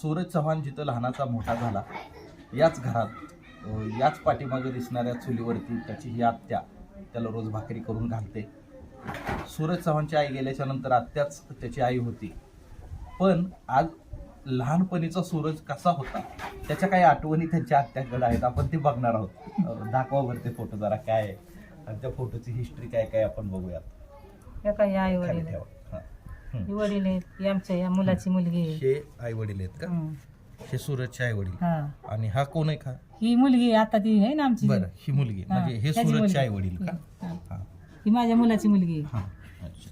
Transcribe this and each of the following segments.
सूरज चव्हाण जिथं लहानाचा मोठा झाला याच घरात याच पाठीमागे दिसणाऱ्या चुलीवरती त्याची ही आत्या त्याला रोज भाकरी करून घालते. सूरज चव्हाणची आई गेल्याच्यानंतर आत्याच त्याची आई होती. पण आज लहानपणीचा सूरज कसा होता त्याच्या काही आठवणी त्यांच्या आत्याकडे आहेत आपण ते बघणार आहोत. दाखवा बरं ते फोटो जरा काय आहे. आणि त्या फोटोची हिस्ट्री काय काय आपण बघूयात. ठेवा. हा. वडील आहेत ही आमच्या या मुलाची मुलगी आहे. हे आई वडील आहेत का? हं. हे सूरजचे आई वडील. हा. आणि हा कोण आहे का? ही मुलगी आता ती आहे ना आमची. बरं ही मुलगी. हा, म्हणजे हे त्याची सूरजचे मुलगी. आई वडील का? हा. हा. ही माझ्या मुलाची मुलगी आहे. हा. अच्छा.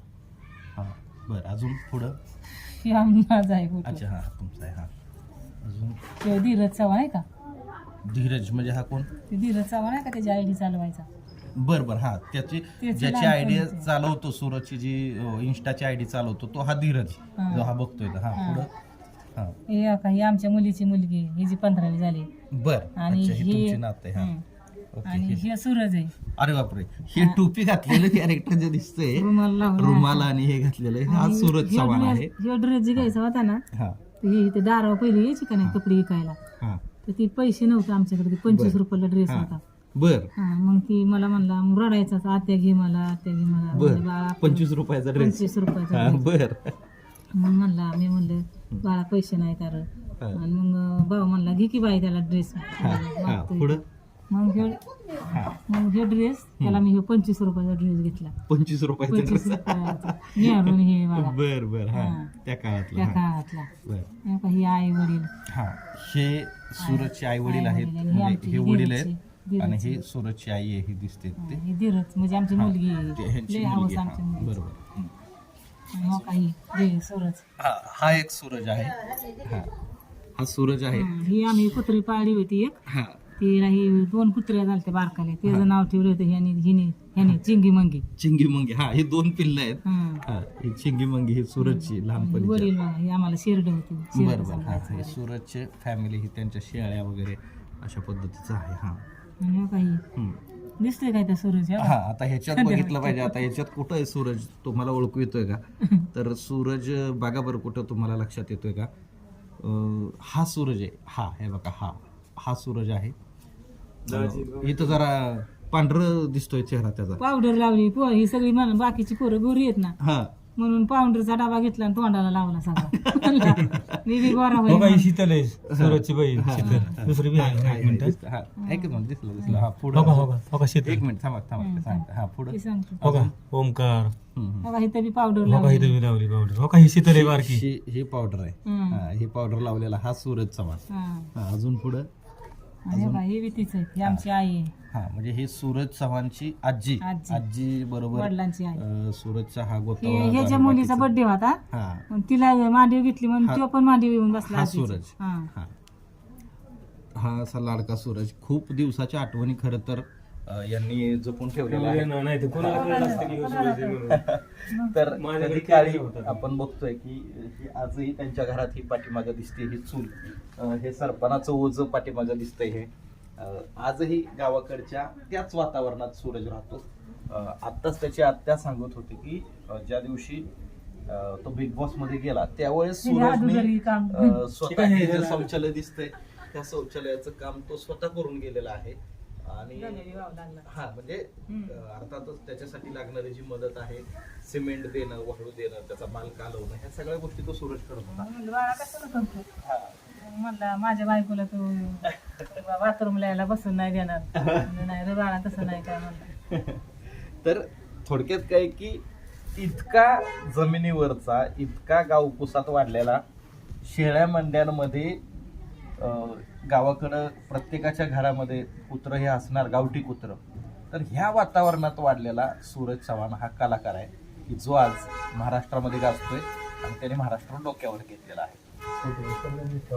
हा. बरं अजून पुढं? ही माझा आहे फोटो अच्छा हा तुमचा आहे हा. अजून? तो धीरज चव्हाण आहे का? धीरज म्हणजे हा कोण? ते धीरज चव्हाण आहे का? त्याची आयडी चालवायचा. बर बर. हा त्याची ज्याची आयडिया. चालवतो सूरजची जी अं, इन्स्टाची आयडी चालवतो तो हा धीरज हा. जो हा बघतोय तो. हा हा. पुढं? हा. ही का ही आमच्या मुलीची मुलगी. ही जी पंधरावी झाली. बर. आणि अच्छा ही ही तुमची नाते हा. हं. ओके आणि हे- ही सूरज आहे. अरे बापरे. हे टोपी घातलेलं कॅरेक्टर जे दिसतंय रुमाल लावून रुमाल आणि हे घातलेलं आहे. हा सूरज चव्हाण आहे. ह्यो ड्रेस जी घ्यायचा होता ना हा. ही ते दारावर पहिली यायची का नाही कपडे विकायला? हा. तर ती पैसे नव्हते आमच्याकडे ते पंचवीस. रुपयाला ड्रेस हा. होता. बर. हा मग ती मला म्हणला मग रडायचाच आत्या घे मला आत्या घे मला. बर. म्हणलं, बाळा पंचवीस रुपयाचा ड्रेस पंचवीस रुपयाचा हा dress. बर. मग म्हणला मी म्हणलं बाळा पैसे नाही कारण. हा. आणि मग भाऊ म्हणला घे की बाई त्याला ड्रेस हा हा पुढं? मग हा मग ह्यो ड्रेस त्याला मी ह्यो पंचवीस रुपयाचा ड्रेस घेतला. पंचवीस रुपयाचा पंचवीस ड्रेस रुपयाचा. नेरून हे मला. बर बर हा. हा. त्या काळातला त्या हा. काळातला. बर. हे ही आई वडील. हा. हे सूरजचे आई वडील आहेत. आई-वडील आणि म्हणजे आमची हे वडील आहेत. आणि. हे सूरजची आई आहे ही दिसते ते हे धीरज म्हणजे आमची हा, मुलगी ते आहे ह्यांची लय मुलगी हवस हा, आमच्या मुलगी. बरोबर. हं. हो काही हे सूरज. हा हा एक सूरज आहे. हा हा सूरज आहे. हं, ही आम्ही कुत्री पाळली होती एक. हा. तिला ही दोन कुत्र्या झालते बारकाले त्याचं नाव ठेवलं होतं ह्याने हिने ह्याने चिंगी मंगी. चिंगी मंगी हा हे दोन पिल्ल आहेत. हं. हा ही चिंगी मंगी ही सूरजची लहानपणी वडील ही आम्हाला शेरड होती. शेरडं बरोबर हा हे. सूरजचे फॅमिली ही त्यांच्या शेळ्या वगैरे अशा पद्धतीचं आहे हा. आणि हो काही हं. दिसतोय काय त्या सूरज हा आता ह्याच्यात बघितलं पाहिजे आता ह्याच्यात कुठं आहे सूरज तुम्हाला ओळखू येतोय का? तर सूरज बघा बरं कुठं तुम्हाला लक्षात येतोय का? अं, हा सूरज आहे. हा हे बघा हा. हा सूरज आहे. अं, इथं जरा पांढरं दिसतोय चेहरा त्याचा. पावडर लावली पो ही सगळी मला बाकीची पोरं गोरी आहेत ना. हा. म्हणून पावडरचा डबा घेतला आणि तोंडाला लावला सगळा. मी बी गोरा हो. काही शीतल आहे सूरजची बहीण शीतल. दुसरी बी आहे एक मिनिट. दिसतं, हा एक मिनिट दिसलं दिसलं. हा हो का पुढं हो का हो का शीतल. एक मिनिट थांबा थांबा सांगते. हा पुढं. सांगतो. हो का ओमकार हं, हं. बघा इथं बी पावडर हो का लावली लावली पावडर हो का ही शीतल आहे बारकी. ही ही पावडर आहे. हं. हा ही पावडर लावलेला हा सूरज चव्हाण हा. हा अजून पुढं. आणि बघा हे बी तीच आहे. ही आमची आई आहे. हा म्हणजे ही सूरज चव्हाणची आजी. आजी. आजी बरोबर वडिलांची आई. अं, सूरजचा हा हे- गोतावळा आहे मुलीचा बाकीचा. बर्थडे होता हा. तिला मांडीव घेतली म्हणून हा- तो पण मांडीव येऊन बसला हा. सूरज. हा. हा. हा असा लाडका सूरज. खूप दिवसाच्या आठवणी खरं तर अं, यांनी जपून ठेवलेला आहे नाही तर कोणाला कळलं असतं की ह्यो सूरज आहे म्हणून. तर माझ्याकडे कधी काळी होतं. आपण बघतोय की ही आजही त्यांच्या घरात ही पाठीमागं दिसते ही चूल अं, हे सरपणाचं ओझ पाठीमागं दिसतंय हे अं, आजही गावाकडच्या त्याच वातावरणात सूरज राहतो अं, आत्ताच त्याची आत्या सांगत होती की अं, ज्या दिवशी अं, तो बिग बॉसमध्ये गेला त्यावेळेस हे सूरजने अगोदरही काम. अं, स्वतः हे हे जे शौचालय दिसतंय त्या शौचालयाचं काम तो स्वतः करून गेलेला आहे आणि. हा म्हणजे अर्थातच त्याच्यासाठी लागणारी जी मदत आहे सिमेंट देणं वाळू देणं त्याचा माल कालवणं ह्या सगळ्या गोष्टी तो सूरज करत होता. मग म्हणलं माझ्या बायकोला तू बाथरूमला यायला बसून नाही देणार. नाही रे बाळा तसं नाही काय म्हणलं. तर थोडक्यात काय की इतका जमिनीवरचा इतका गावकुसात वाढलेला शेळ्या मंड्यांमध्ये गावाकडं प्रत्येकाच्या घरामध्ये कुत्रं हे असणार गावठी कुत्रं. तर ह्या वातावरणात वाढलेला सूरज चव्हाण हा कलाकार आहे की जो आज महाराष्ट्रामध्ये गाजतोय आणि त्याने महाराष्ट्र डोक्यावर घेतलेला आहे.